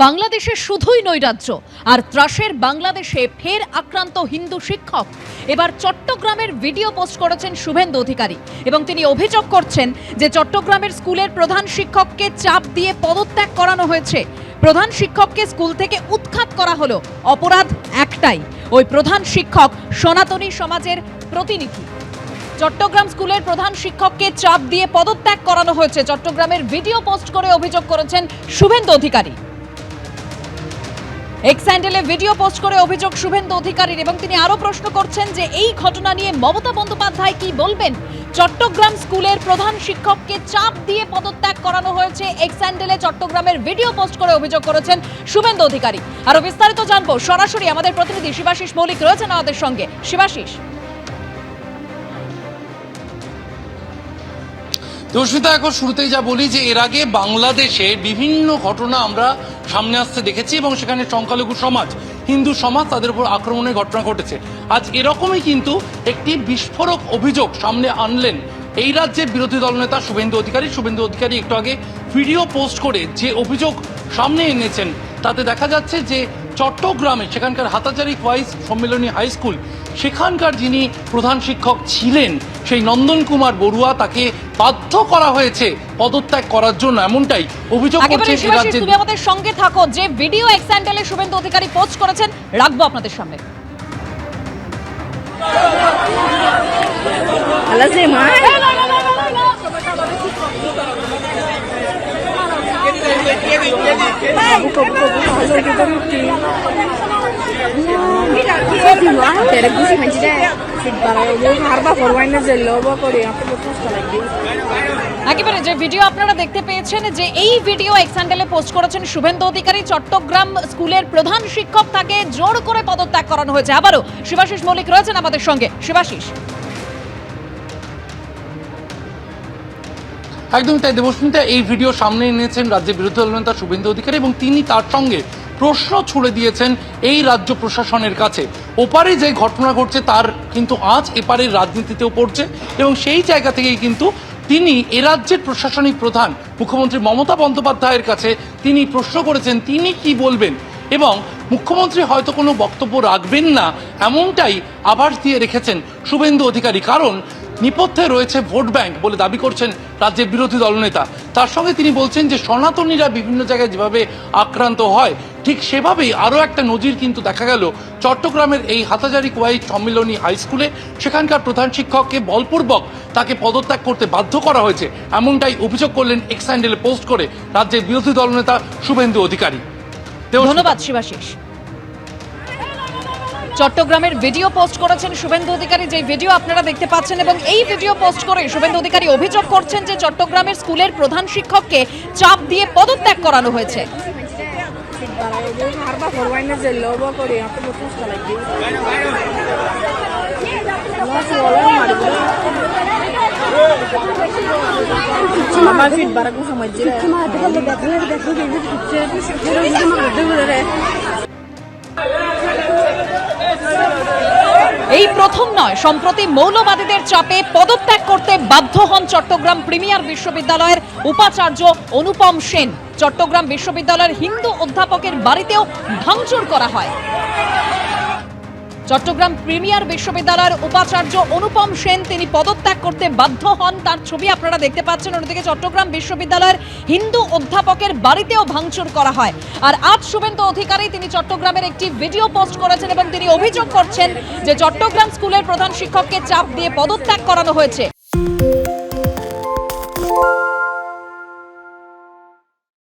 বাংলাদেশে শুধুই নৈরাজ্য আর ত্রাসের বাংলাদেশে ফের আক্রান্ত হিন্দু শিক্ষক। এবার চট্টগ্রামের ভিডিও পোস্ট করেছেন শুভেন্দু অধিকারী এবং তিনি অভিযোগ করছেন যে চট্টগ্রামের স্কুলের প্রধান শিক্ষককে চাপ দিয়ে পদত্যাগ করানো হয়েছে। প্রধান শিক্ষককে স্কুল থেকে উৎখাত করা হলো। অপরাধ একটাই। ওই প্রধান শিক্ষক সনাতনী সমাজের প্রতিনিধি। চট্টগ্রাম স্কুলের প্রধান শিক্ষককে চাপ দিয়ে পদত্যাগ করানো হয়েছে। চট্টগ্রামের ভিডিও পোস্ট করে অভিযোগ করেছেন শুভেন্দু অধিকারী। হ্যান্ডেলে ভিডিও পোস্ট করে অভিযোগ শুভেন্দু অধিকারীর এবং তিনি আরও প্রশ্ন করছেন যে এই ঘটনা নিয়ে মমতা বন্দ্যোপাধ্যায় কি বলবেন? চট্টগ্রাম স্কুলের প্রধান শিক্ষককে চাপ দিয়ে পদত্যাগ করানো হয়েছে। হ্যান্ডেলে চট্টগ্রামের ভিডিও পোস্ট করে অভিযোগ করেছেন শুভেন্দু অধিকারী। আরও বিস্তারিত জানব। সরাসরি আমাদের প্রতিনিধি শিবাশিস মৌলিক রয়েছেন আমাদের সঙ্গে। শিবাশিস। দর্শিতা এখন শুরুতেই যা বলি যে এর আগে বাংলাদেশে বিভিন্ন ঘটনা আমরা সামনে আসতে দেখেছি এবং সেখানে সংখ্যালঘু সমাজ, হিন্দু সমাজ তাদের উপর আক্রমণের ঘটনা ঘটেছে। আজ এরকমই কিন্তু একটি বিস্ফোরক অভিযোগ সামনে আনলেন এই রাজ্যের বিরোধী দলনেতা শুভেন্দু অধিকারী। শুভেন্দু অধিকারী একটু আগে ভিডিও পোস্ট করে যে অভিযোগ সামনে এনেছেন, তাতে দেখা যাচ্ছে যে চট্টগ্রামে সেখানকার হাতাচারি ওয়াইস সম্মেলনী হাই স্কুল সেখানকার যিনি প্রধান শিক্ষক ছিলেন সেই নন্দন কুমার বড়ুয়া তাকে বাধ্য করা হয়েছে পদত্যাগ করার জন্য। এমনটাই অভিযোগ করছে তুমি আমাদের সঙ্গে থাকো। যে ভিডিও এক্স হ্যান্ডেলে শুভেন্দু অধিকারী পোস্ট করেছেন রাখব আপনাদের সামনে। Lazima. একেবারে যে ভিডিও আপনারা দেখতে পেয়েছেন, যে এই ভিডিও এক্স হ্যান্ডেলে পোস্ট করেছেন শুভেন্দু অধিকারী, চট্টগ্রাম স্কুলের প্রধান শিক্ষক তাকে জোর করে পদত্যাগ করানো হয়েছে। আবারও শিবাশিস মৌলিক রয়েছেন আমাদের সঙ্গে। শিবাশিস। একদমই তাই। দেবস্মিতা এই ভিডিও সামনে এনেছেন রাজ্যের বিরোধী দলনেতা শুভেন্দু অধিকারী এবং তিনি তার সঙ্গে প্রশ্ন ছুড়ে দিয়েছেন এই রাজ্য প্রশাসনের কাছে। ওপারে যে ঘটনা ঘটছে তার কিন্তু আজ এপারের রাজনীতিতেও পড়ছে এবং সেই জায়গা থেকেই কিন্তু তিনি এ রাজ্যের প্রশাসনিক প্রধান, মুখ্যমন্ত্রী মমতা বন্দ্যোপাধ্যায়ের কাছে তিনি প্রশ্ন করেছেন, তিনি কি বলবেন? এবং মুখ্যমন্ত্রী হয়তো কোনো বক্তব্য রাখবেন না, এমনটাই আভাস দিয়ে রেখেছেন শুভেন্দু অধিকারী। কারণ নেপথ্যে রয়েছে ভোট ব্যাংক বলে দাবি করছেন রাজ্যের বিরোধী দলনেতা। তার সঙ্গে তিনি বলছেন যে সনাতনীরা বিভিন্ন জায়গায় যেভাবে আক্রান্ত হয়, ঠিক সেভাবেই আরও একটা নজির কিন্তু দেখা গেল চট্টগ্রামের এই হাতাজারি কোয়াই সম্মিলনী হাই স্কুলে। সেখানকার প্রধান শিক্ষককে বলপূর্বক তাকে পদত্যাগ করতে বাধ্য করা হয়েছে, এমনটাই অভিযোগ করলেন এক্স পোস্ট করে রাজ্যের বিরোধী দলনেতা শুভেন্দু অধিকারী। ধন্যবাদ, শিবাশিস। চট্টগ্রামের ভিডিও পোস্ট করেছেন শুভেন্দু অধিকারী। যে ভিডিও আপনারা দেখতে পাচ্ছেন এবং এই ভিডিও পোস্ট করে শুভেন্দু অধিকারী অভিযোগ করছেন যে চট্টগ্রামের স্কুলের প্রধান শিক্ষককে চাপ দিয়ে পদত্যাগ করানো হয়েছে। harba forwardnya প্রথম নয়। সম্প্রতি মৌলবাদীদের চাপে পদত্যাগ করতে বাধ্য হন চট্টগ্রাম প্রিমিয়ার বিশ্ববিদ্যালয়ের উপাচার্য অনুপম সেন। চট্টগ্রাম বিশ্ববিদ্যালয়ের হিন্দু অধ্যাপকের বাড়িতেও ভাঙচুর করা হয়। চট্টগ্রাম প্রিমিয়ার বিশ্ববিদ্যালয়ের উপাচার্য অনুপম সেন তিনি পদত্যাগ করতে বাধ্য হন। তার ছবি আপনারা দেখতে পাচ্ছেন। অন্যদিকে চট্টগ্রাম বিশ্ববিদ্যালয়ের হিন্দু অধ্যাপকের বাড়িতেও ভাঙচুর করা হয়। আর আজ শুভেন্দু অধিকারী তিনি চট্টগ্রামের একটি ভিডিও পোস্ট করেছেন এবং তিনি অভিযোগ করছেন যে চট্টগ্রাম স্কুলের প্রধান শিক্ষককে চাপ দিয়ে পদত্যাগ করানো হয়েছে।